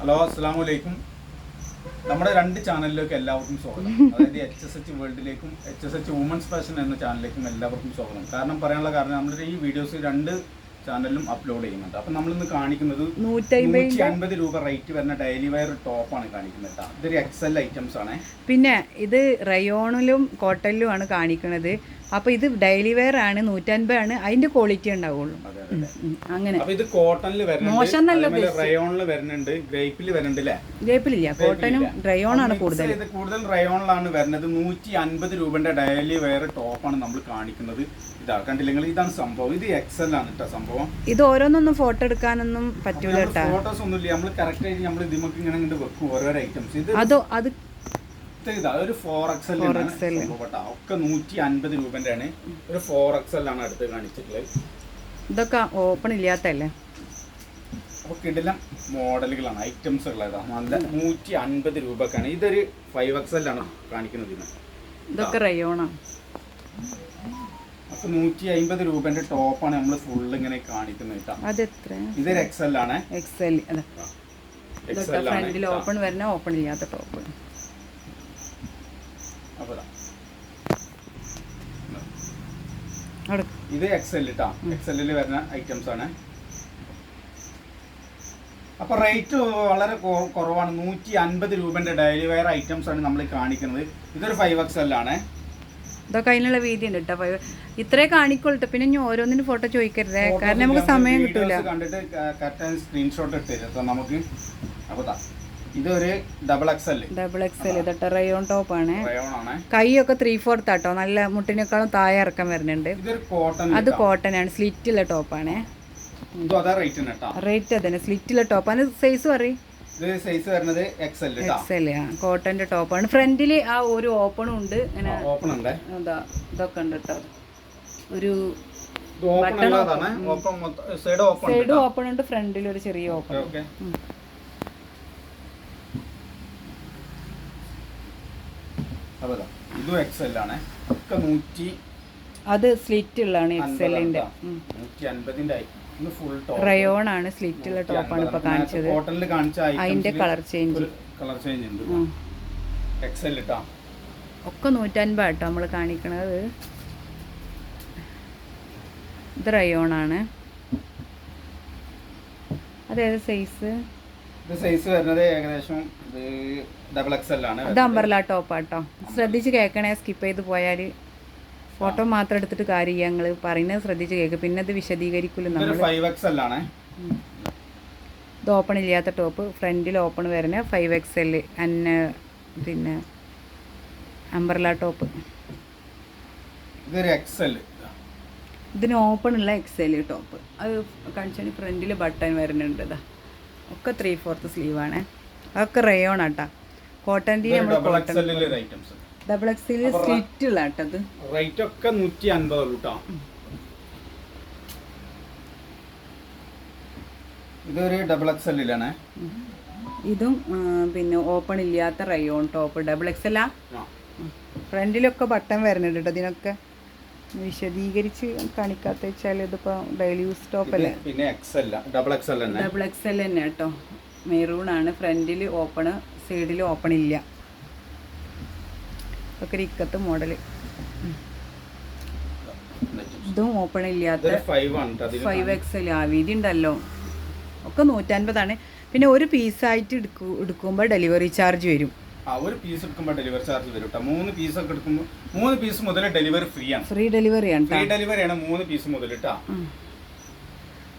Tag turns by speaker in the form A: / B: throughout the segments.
A: Hello അസ്സാം വലൈക്കും നമ്മുടെ രണ്ട് ചാനലിലേക്ക് എല്ലാവർക്കും സ്വാഗതം. അതായത് H S H വേൾഡിലേക്കും H S H women's fashion എന്ന ചാനലിലേക്കും എല്ലാവർക്കും സ്വാഗതം. കാരണം പറയാനുള്ള കാരണം നമ്മുടെ ഈ വീഡിയോസ് രണ്ട് ചാനലിലും അപ്ലോഡ് ചെയ്യുന്നുണ്ട്. അപ്പം നമ്മളിന്ന് കാണിക്കുന്നത് നൂറ്റി അൻപത് രൂപ റേറ്റ് വരുന്ന ഡെയിലി വെയർ ടോപ്പാണ് കാണിക്കുന്നത് ഇതൊരു എക്സൽ ഐറ്റംസ് ആണ്.
B: പിന്നെ ഇത് റയോണിലും കോട്ടണിലും ആണ് കാണിക്കുന്നത്. അപ്പൊ ഇത് ഡെയിലി വെയർ ആണ് നൂറ്റൻപതാണ് അതിന്റെ ക്വാളിറ്റി ഉണ്ടാവുള്ളൂ. അങ്ങനെ.
A: ഇത് കോട്ടണിൽ
B: മോശം
A: റയോണിൽ വരുന്നുണ്ട് ഗ്രേപ്പിൽ വരുന്നുണ്ട്
B: ഗ്രേപ്പിലില്ല കോട്ടനും റയോണാണ് കൂടുതൽ
A: കൂടുതൽ റയോണിലാണ് വരുന്നത്. നൂറ്റി അൻപത് രൂപന്റെ ഡെയിലി വെയർ ടോപ്പാണ് നമ്മൾ കാണിക്കുന്നത്. ഇതാ കണ്ടില്ല നിങ്ങൾ? ഇതാണ് സംഭവം. ഇത് എക്സൽ ആണ് കേട്ടോ സംഭവം.
B: ഇത് ഓരോന്നൊന്നും ഫോട്ടോ എടുക്കാനൊന്നും പറ്റൂല
A: ഫോട്ടോസ് ഒന്നുമില്ല. നമ്മൾ കറക്റ്റ് ആയിട്ട് നമ്മൾ ഇതിമൊക്കെ ഇങ്ങനെ വെക്കും ഓരോരോ ഐറ്റംസ്. ഇത്
B: അതോ അത്
A: ഇത്. ഇതാ ഒരു ഫോർ എക്സൽ ഒക്കെ നൂറ്റി അൻപത് രൂപന്റെ ആണ് ഒരു ഫോർ എക്സൽ ആണ് അടുത്ത് കാണിച്ചിട്ടുള്ളത്.
B: ഇതൊക്കെ ഓപ്പൺ ഇല്ലാത്തല്ലേ
A: അപ്പൊ കിടിലം മോഡലുകളാണ് ഐറ്റംസുകളാണ്. നല്ല നൂറ്റി അൻപത് രൂപക്കാണ്. ഇതൊരു ഫൈവ് എക്സൽ ആണ് കാണിക്കുന്നത്
B: ഇതൊക്കെ റയോണാ
A: അപ്പൊ നൂറ്റി അമ്പത് രൂപന്റെ ടോപ്പാണ് നമ്മൾ ഫുൾ ഇങ്ങനെ കാണിക്കുന്നത്
B: അതെത്ര?
A: ഇതൊരു എക്സൽ ആണ്.
B: എക്സൽ ഫ്രണ്ടിൽ ഓപ്പൺ വരുന്ന ഓപ്പൺ ഇല്ലാത്ത ടോപ്പ്
A: അപ്പൊ ദാ. ഇത് എക്സൽ കേട്ടോ എക്സെല്ലിൽ വരുന്ന ഐറ്റംസ് ആണ്. അപ്പൊ റേറ്റ് വളരെ കുറവാണ്. നൂറ്റി അൻപത് രൂപന്റെ ഡെയിലി വെയർ ഐറ്റംസ് ആണ് നമ്മൾ കാണിക്കുന്നത്. ഇതൊരു ഫൈവ് എക്സൽ ആണ്
B: ഇതൊക്കെ അതിനുള്ള വീതി ഉണ്ട് കേട്ടോ ഇത്രേ കാണിക്കൊള്ളട്ടെ പിന്നെ ഞാൻ ഓരോന്നിനും ഫോട്ടോ ചോദിക്കരുത്. കാരണം നമുക്ക് സമയം
A: കിട്ടില്ല
B: കിട്ടൂല
A: കണ്ടിട്ട് കറക്റ്റ് സ്ക്രീൻഷോട്ട് ഇട്ട് തരും നമുക്ക്. അപ്പൊ ദാ. ഇതൊരു ഡബിൾ എക്സൽ
B: ഡബിൾ എക്സൽ ഇതട്ടെ റയോൺ ടോപ്പ് ആണ്.
A: ആണ്.
B: കൈയൊക്കെ ത്രീ ഫോർത്ത് ആട്ടോ. നല്ല മുട്ടിനേക്കാളും താഴെ ഇറക്കം വരുന്നുണ്ട്. അത് കോട്ടൺ ആണ്. സ്ലിറ്റിലെ ടോപ്പാണ്
A: റേറ്റ്
B: അതന്നെ. അതന്നെ സ്ലിറ്റുള്ള ടോപ്പാണ് സൈസ് പറയും.
A: സൈസ് വരുന്നത് എക്സൽ
B: എക്സൽ ആ. കോട്ടന്റെ ടോപ്പാണ് ഫ്രണ്ടിൽ ആ ഒരു ഓപ്പണും ഉണ്ട്.
A: ഓപ്പൺ ഉണ്ട്.
B: ഇതൊക്കെ ഉണ്ട് കേട്ടോ ഒരു
A: സൈഡ് ഓപ്പൺ
B: ഉണ്ട് ഫ്രണ്ടിൽ ഒരു ചെറിയ ഓപ്പൺ
A: ഓക്കെ അപ്പൊ ദാ, ഇതും എക്സൽ ആണ്. ഒക്കെ നൂറ്റി
B: അത് സ്ലിറ്റ് ഉള്ളതാണ് എക്സലിന്റെ
A: അൻപതിന്റെ ആയി. ഇത് ഫുൾ ടോപ്പ്
B: റയോൺ ആണ് ടോപ്പാണ് ഇപ്പൊ കാണിച്ചത്. അതിന്റെ കളർ ചേഞ്ച്
A: കളർ ചേഞ്ച് ഉണ്ട് എക്സൽ ഇട്ടാ
B: ഒക്കെ നൂറ്റൻപത് കേട്ടോ നമ്മൾ കാണിക്കണത്. ഇത് റയോൺ ആണ്. അതേത് സൈസ്
A: ഇത് സൈസ് വരുന്നത് ഏകദേശം ഇത്
B: അമ്പർല ടോപ്പ് കേട്ടോ ശ്രദ്ധിച്ച് കേൾക്കണേ സ്കിപ്പ് ചെയ്ത് പോയാൽ ഫോട്ടോ മാത്രം എടുത്തിട്ട് കാര്യം ഞങ്ങൾ പറയുന്നത് ശ്രദ്ധിച്ച് കേൾക്കും. പിന്നെ അത് വിശദീകരിക്കില്ല നമ്മൾ ഇത് ഓപ്പൺ ഇല്ലാത്ത ടോപ്പ് ഫ്രണ്ടിൽ ഓപ്പൺ വരുന്ന ഫൈവ് എക്സ് എൽ അന്ന പിന്നെ അമ്പർല ടോപ്പ് ഇതിന് ഓപ്പൺ ഉള്ള എക്സ് എൽ ടോപ്പ് അത് കാണിച്ചാൽ ഫ്രണ്ടിൽ ബട്ടൺ വരുന്നുണ്ട്. ഇതാ. ഒക്കെ ത്രീ ഫോർത്ത് സ്ലീവാണ് അതൊക്കെ റയോൺ ആട്ടാ. കോട്ടന്റെ നമ്മൾ
A: double
B: cotton double XL slit ഉള്ള കേട്ടത്
A: റേറ്റ് ഒക്കെ നൂറ്റി അൻപത് കേട്ടോ ഇതൊരു ഡബിൾ എക്സ്
B: എല്ലാണേ ഇതും പിന്നെ ഓപ്പൺ ഇല്ലാത്ത റയോൺ ടോപ്പ് ഡബിൾ എക്സ് എക്സലാ ഫ്രണ്ടിലൊക്കെ ബട്ടൺ വരുന്നുണ്ട് കേട്ടോ ഇതിനൊക്കെ. വിശദീകരിച്ച് കാണിക്കാത്ത വെച്ചാൽ ഇതിപ്പോ ഡെയിലി യൂസ് ടോപ്പ് അല്ലേ?
A: പിന്നെ XL double X L
B: double തന്നെ. കേട്ടോ മെറൂൺ ആണ് ഫ്രണ്ടിൽ ഓപ്പൺ സൈഡിൽ ഓപ്പൺ ഇല്ല ഒക്കെ ഒരു ഇക്കത്ത് മോഡൽ ഇതും ഓപ്പൺ ഇല്ലാത്ത
A: ഫൈവ്
B: എക്സൽ ആ വീതി ഉണ്ടല്ലോ. ഒക്കെ നൂറ്റൻപതാണ്. പിന്നെ ഒരു പീസായിട്ട് എടുക്കൂ എടുക്കുമ്പോൾ ഡെലിവറി ചാർജ് വരും.
A: ആ ഒരു പീസ് എടുക്കുമ്പോൾ ഡെലിവറി ചാർജ് വരും കേട്ടോ മൂന്ന് പീസ് ഒക്കെ എടുക്കുമ്പോൾ മൂന്ന് പീസ് മുതൽ ഡെലിവറി ഫ്രീ ആണ്.
B: ഫ്രീ ഡെലിവറി ആണ്
A: ഫ്രീ ഡെലിവറി ആണ് മൂന്ന് പീസ് മുതൽ കേട്ടോ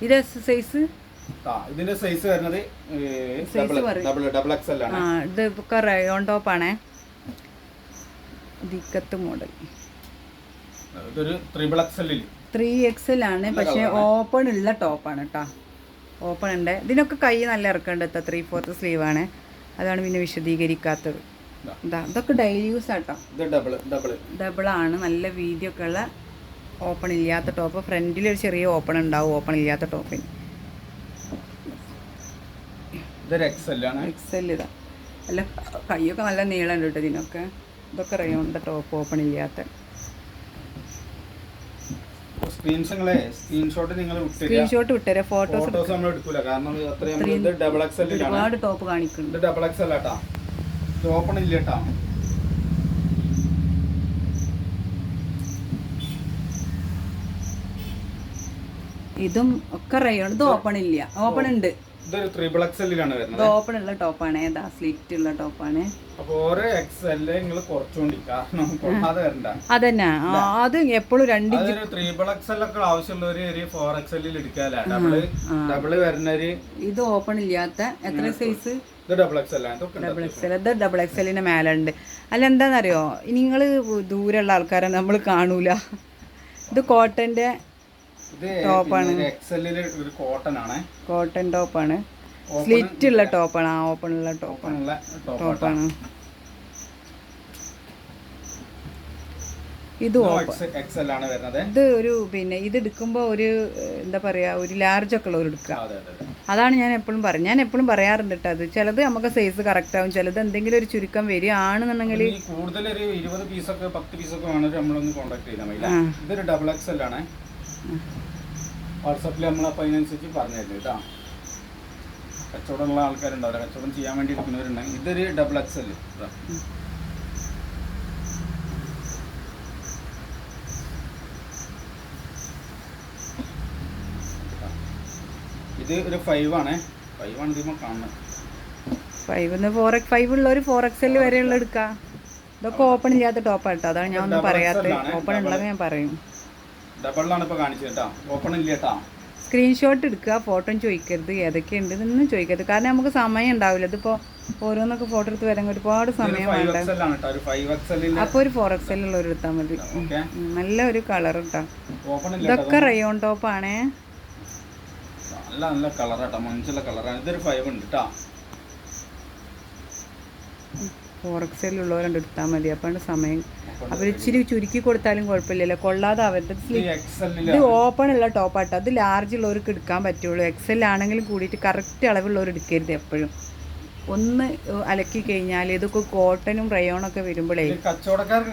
B: ഇത് സൈസ്
A: ഇതിന്റെ സൈസ് വരുന്നത് ഡബിൾ എക്സൽ ആണ്.
B: ഇത് ഒക്കെ റയോൺ ടോപ്പാണേ ദിക്കത്ത് മോഡൽ ത്രീ ആണ് പക്ഷെ ഓപ്പൺ ഉള്ള ടോപ്പാണ് കേട്ടോ ഓപ്പൺ ഉണ്ട്. ഇതിനൊക്കെ കൈ നല്ല ഇറക്കേണ്ട എത്ര ത്രീ ഫോർത്ത് സ്ലീവ് ആണ്. അതാണ് പിന്നെ വിശദീകരിക്കാത്തത്. ഇതാ ഇതൊക്കെ ഡെയിലി യൂസ് ആട്ടോ.
A: ഡബിൾ
B: ആണ്. നല്ല വീതിയൊക്കെ ഉള്ള ഓപ്പൺ ഇല്ലാത്ത ടോപ്പ് ഫ്രണ്ടിൽ ഒരു ചെറിയ ഓപ്പൺ ഉണ്ടാവും ഓപ്പൺ ഇല്ലാത്ത ടോപ്പിന്
A: ഇതൊരു
B: ഇതാ. അല്ല കൈയൊക്കെ നല്ല നീളം കേട്ടോ ഇതിനൊക്കെ. ഇതൊക്കെ റയോണിന്റെ ടോപ്പ് ഓപ്പൺ ഇല്ലാത്ത
A: സ്ക്രീൻഷോട്ട്
B: വിട്ടുതരാം ഫോട്ടോസ് ഒരുപാട് ടോപ്പ് കാണിക്കുന്നുണ്ട്
A: ഇത് ഡബിൾ എക്സ് എൽ ആട്ടാ. ഇത് ഓപ്പൺ ഇല്ല കേട്ടാ
B: ഇതും ഒക്കെ റയോൺ ഇത് ഓപ്പൺ ഇല്ല. ഓപ്പൺ ഉണ്ട്.
A: ഇതൊരു ത്രിബിൾ എക്സ് എല്ലിലാണ്
B: ഇത്
A: വരുന്നത്.
B: ഓപ്പൺ ഉള്ള ടോപ്പാണ് ഏതാ? സ്ലിറ്റ് ഉള്ള ടോപ്പാണ്
A: അപ്പൊ ഓരോ എക്സ് എല്ല് നിങ്ങൾ കുറച്ചുകൊണ്ടി കാരണം കൊള്ളാതെ വരണ്ട.
B: അതന്നെ. അത് എപ്പോഴും രണ്ട്
A: ഒക്കെ ആവശ്യമുള്ളവര് ഒരു ഫോർ ഡബിൾ ഡബിൾ വരുന്നൊരു
B: ഇത് ഓപ്പൺ ഇല്ലാത്ത എത്ര സൈസ്
A: ഡബിൾ
B: എക്സൽ ഇത് ഡബിൾ എക്സലിന്റെ മേലെ ഉണ്ട്. അല്ല എന്താണെന്നറിയോ നിങ്ങൾ ദൂരെയുള്ള ആൾക്കാരെ നമ്മൾ കാണൂല. ഇത് കോട്ടന്റെ
A: എല്ലിൽ ഒരു കോട്ടൺ ആണ്
B: കോട്ടൺ ടോപ്പാണ്. സ്ലിറ്റ് ഉള്ള ടോപ്പാണ്. ആ ഓപ്പൺ ഉള്ള ടോപ്പ്
A: ഓപ്പൺ ഉള്ള ടോപ്പ്
B: ടോപ്പാണ്. ഇത് ഇത് ഒരു പിന്നെ ഇത് എടുക്കുമ്പോൾ ഒരു എന്താ പറയാ ഒരു ലാർജ് ഒക്കെ ഉള്ളവർ എടുക്കുക.
A: അതെ അതെ അതെ.
B: അതാണ് ഞാൻ എപ്പോഴും പറയും ഞാൻ എപ്പോഴും പറയാറുണ്ട് കേട്ടോ അത്. ചിലത് നമുക്ക് സൈസ് കറക്റ്റ് ആവും. ചിലത് എന്തെങ്കിലും ഒരു ചുരുക്കം വരികയാണെന്നുണ്ടെങ്കിൽ
A: ആണെന്നുണ്ടെങ്കിൽ കൂടുതൽ ഒരു ഇരുപത് പീസൊക്കെ പത്ത് പീസൊക്കെ വേണമെങ്കിൽ നമ്മളൊന്ന് കോൺടാക്ട് ചെയ്താൽ മതി? ഇതൊരു ഡബിൾ എക്സ് എൽ ആണ്. വാട്സാപ്പിൽ നമ്മൾ അപ്പോൾ അതിനനുസരിച്ച് പറഞ്ഞു തരുന്നത് കേട്ടോ. കച്ചവടമുള്ള ആൾക്കാരുണ്ടാവില്ല കച്ചവടം ചെയ്യാൻ വേണ്ടി ഇരിക്കുന്നവരുണ്ടെങ്കിൽ ഇതൊരു ഡബിൾ എക്സ് എൽ ഇത്. ഒരു ഫൈവ് ആണ്. ഫൈവ് ആണ് ഇതിമ്പോൾ കാണുന്നത്
B: ഫൈവ് ഫോർ എക്സ് ഫൈവ് ഉള്ളവർ ഫോർ എക്സ് എൽ വരെയുള്ള എടുക്കുക ഇതൊക്കെ ഓപ്പൺ ചെയ്യാത്ത ടോപ്പ് കേട്ടോ അതാണ് ഞാൻ ഒന്നും പറയാത്തത്. ഓപ്പൺ ഉള്ളത് ഞാൻ പറയും.
A: ഡബിളിലാണ് ഇപ്പോൾ കാണിച്ചത് കേട്ടോ ഓപ്പൺ ഇല്ല കേട്ടോ
B: സ്ക്രീൻഷോട്ട് എടുക്കുക ഫോട്ടോ ചോദിക്കരുത്. ഏതൊക്കെയുണ്ട് ഇതൊന്നും ചോദിക്കരുത്. കാരണം നമുക്ക് സമയം ഉണ്ടാവില്ല. ഇതിപ്പോൾ ഓരോന്നൊക്കെ ഫോട്ടോ എടുത്ത് വരാൻ ഒരുപാട് സമയം
A: അപ്പൊ
B: വേണ്ട.
A: ഒരു ഫോർ എക്സ്
B: അപ്പോൾ ഒരു ഫോർ എക്സ് എൽ ഉള്ളവർ എടുത്താൽ മതി. നല്ല ഒരു കളർ കേട്ടോ. ഇതൊക്കെ റയോൺ ആണേ.
A: നല്ല നല്ല കളറാട്ടോ മഞ്ചുള്ള കളറാണ് ഇതൊരു ഫൈവ് ഉണ്ട് കേട്ടോ
B: ഫോർ എക്സ് എൽ ഉള്ളവരുണ്ട് എടുത്താൽ മതി. അപ്പോഴാണ് സമയം. അവർ ഇച്ചിരി ചുരുക്കി കൊടുത്താലും കുഴപ്പമില്ലല്ലോ. കൊള്ളാതെ അവരുടെ ഇത് ഓപ്പൺ ഉള്ള ടോപ്പാട്ടോ അത് ലാർജ് ഉള്ളവർക്ക് എടുക്കാൻ പറ്റുള്ളൂ. എക്സൽ ആണെങ്കിലും കൂടിയിട്ട് കറക്റ്റ് അളവുള്ളവർ എടുക്കരുത് എപ്പോഴും. ഒന്ന് അലക്കി കഴിഞ്ഞാൽ ഇതൊക്കെ കോട്ടനും റയോണൊക്കെ വരുമ്പോഴേ
A: കച്ചവടക്കാർക്ക്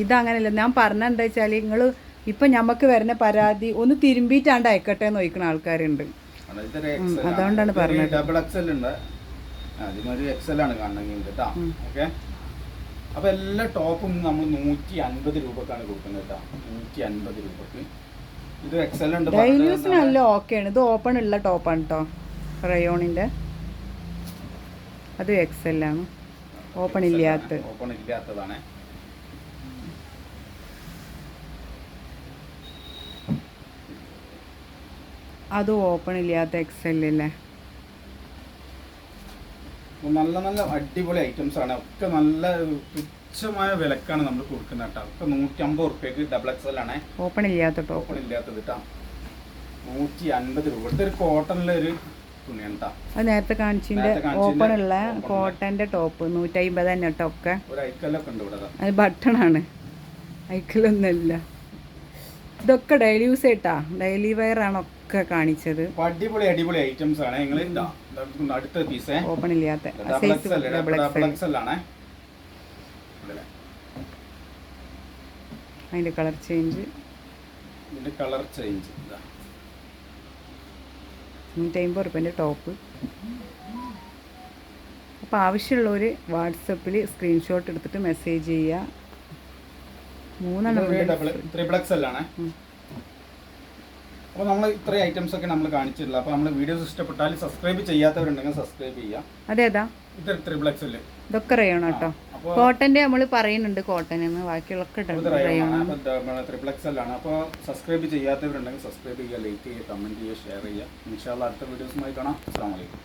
B: ഇതങ്ങനല്ല. ഞാൻ പറഞ്ഞ എന്താ വെച്ചാൽ നിങ്ങൾ ഇപ്പം ഞമ്മക്ക് വരുന്ന പരാതി ഒന്ന് തിരുമ്പിയിട്ടാണ്ട് അയക്കട്ടെ എന്ന് ചോദിക്കുന്ന ആൾക്കാരുണ്ട്.
A: അതുകൊണ്ടാണ്
B: അതുകൊണ്ടാണ്
A: ഡബിൾ എക്സൽ ഉണ്ട്. അതിമൊരു എക്സ് എൽ ആണ് കാണണമെങ്കിൽ കേട്ടോ. ഓക്കെ? അപ്പൊ എല്ലാ ടോപ്പും നമ്മൾ നൂറ്റി അൻപത് രൂപക്കാണ് കൊടുക്കുന്നത് കേട്ടോ. നൂറ്റി അൻപത് രൂപക്ക്. ഇത് എക്സൽ ഉണ്ട്
B: നല്ല ഓക്കെയാണ് ഇത് ഓപ്പൺ ഉള്ള ടോപ്പാണ് കേട്ടോ റയോണിന്റെ അത് എക്സൽ ആണ്. ഓപ്പൺ ഇല്ലാത്ത
A: ഓപ്പൺ ഇല്ലാത്തതാണ്.
B: അതും ഓപ്പൺ ഇല്ലാത്ത എക്സൽ അല്ലേ
A: നല്ല നല്ല അടിപൊളി ഐറ്റംസ് ആണ്. ഒക്കെ നല്ല തുച്ഛമായ വിലക്കാണ് നമ്മൾ കൊടുക്കുന്നത് കേട്ടോ. ഒക്കെ നൂറ്റി അമ്പത് റുപ്യക്ക് ഡബിൾ എക്സൽ ആണ്.
B: ഓപ്പൺ ഇല്ലാത്ത
A: ഓപ്പൺ ഇല്ലാത്തത് കേട്ടോ നൂറ്റി അൻപത് രൂപ ഇവിടുത്തെ ഒരു കോട്ടണിലെ ഒരു
B: അത് നേരത്തെ
A: കാണിച്ചിന്റെ
B: ഓപ്പൺ ഉള്ള കോട്ടന്റെ ടോപ്പ് നൂറ്റി നൂറ്റമ്പത് തന്നെ കേട്ടോ ഒക്കെ.
A: ഒരു ഐക്കല്ലൊക്കെ ഉണ്ട്
B: ഇതൊക്കെ ഡെയിലി യൂസ് ചെയ്യട്ടാ. ഡെയിലി വെയർ ആണ് ഒക്കെ കാണിച്ചത്
A: അടിപൊളി അടിപൊളി ഐറ്റംസ് ആണ്. നിങ്ങൾ അടുത്ത പീസ്
B: ഓപ്പൺ ഇല്ലാത്ത. അതിന്റെ കളർ ചേഞ്ച്
A: ഇതിന്റെ കളർ ചേഞ്ച് ഇതാ.
B: നൂറ്റമ്പത് റുപ്യന്റെ ടോപ്പ് അപ്പോൾ ആവശ്യമുള്ളവർ വാട്സപ്പിൽ സ്ക്രീൻഷോട്ട് എടുത്തിട്ട് മെസ്സേജ് ചെയ്യുക മൂന്നെണ്ണം
A: എക്സ് എൽ അപ്പോൾ നമ്മൾ ഇത്രയും ഐറ്റംസ് ഒക്കെ നമ്മൾ കാണിച്ചിട്ടില്ല അപ്പോൾ നമ്മൾ വീഡിയോസ് ഇഷ്ടപ്പെട്ടാൽ സബ്സ്ക്രൈബ് ചെയ്യാത്തവരുണ്ടെങ്കിൽ സബ്സ്ക്രൈബ് ചെയ്യാം.
B: അതേതാ?
A: ഇത് എക്സ് എൽ
B: ഇതൊക്കെ റയോൺ കേട്ടോ. കോട്ടന്റെ നമ്മൾ പറയുന്നുണ്ട് കോട്ടൻ എന്ന് ബാക്കിയുള്ളൊക്കെ
A: ത്രിപ്ലക്സ് എൽ അപ്പോൾ സബ്സ്ക്രൈബ് ചെയ്യാത്തവരുണ്ടെങ്കിൽ സബ്സ്ക്രൈബ് ചെയ്യുക ലൈക്ക് ചെയ്യുക കമന്റ് ചെയ്യുക ഷെയർ ചെയ്യുക. ഇൻഷാല്ല അടുത്ത വീഡിയോസുമായി കാണാം. അസ്സാം വലൈക്കും